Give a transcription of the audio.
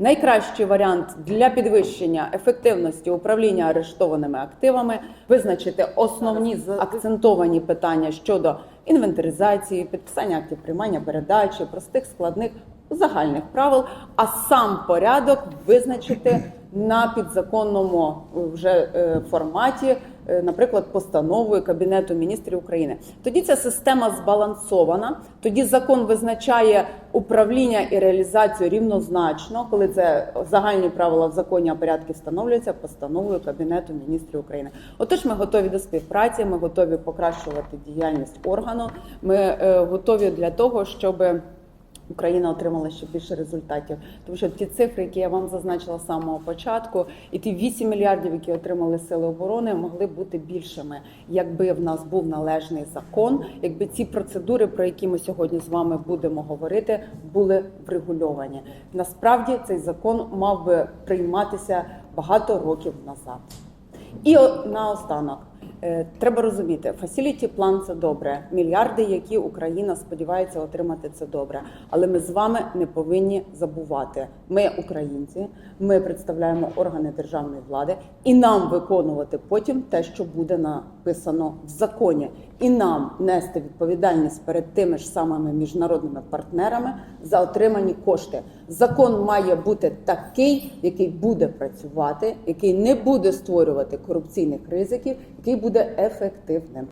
Найкращий варіант для підвищення ефективності управління арештованими активами визначити основні акцентовані питання щодо інвентаризації, підписання актів приймання передачі, простих складних загальних правил, а сам порядок визначити на підзаконному вже е, форматі, наприклад, постановою Кабінету міністрів України. Тоді ця система збалансована. Тоді закон визначає управління і реалізацію рівнозначно, коли це загальні правила в законі, а порядки встановлюються постановою Кабінету міністрів України. Отож, ми готові до співпраці, ми готові покращувати діяльність органу. Ми е, готові для того, щоби. Україна отримала ще більше результатів, тому що ті цифри, які я вам зазначила з самого початку, і ті 8 мільярдів, які отримали сили оборони, могли бути більшими, якби в нас був належний закон, якби ці процедури, про які ми сьогодні з вами будемо говорити, були врегульовані. Насправді цей закон мав би прийматися багато років назад. І наостанок. Е, Треба розуміти, фасіліті план це добре. Мільярди, які Україна сподівається отримати, це добре. Але ми з вами не повинні забувати. Ми українці, ми представляємо органи державної влади, і нам виконувати потім те, що буде написано в законі, і нам нести відповідальність перед тими ж самими міжнародними партнерами за отримані кошти. Закон має бути такий, який буде працювати, який не буде створювати корупційних ризиків, який буде ефективним.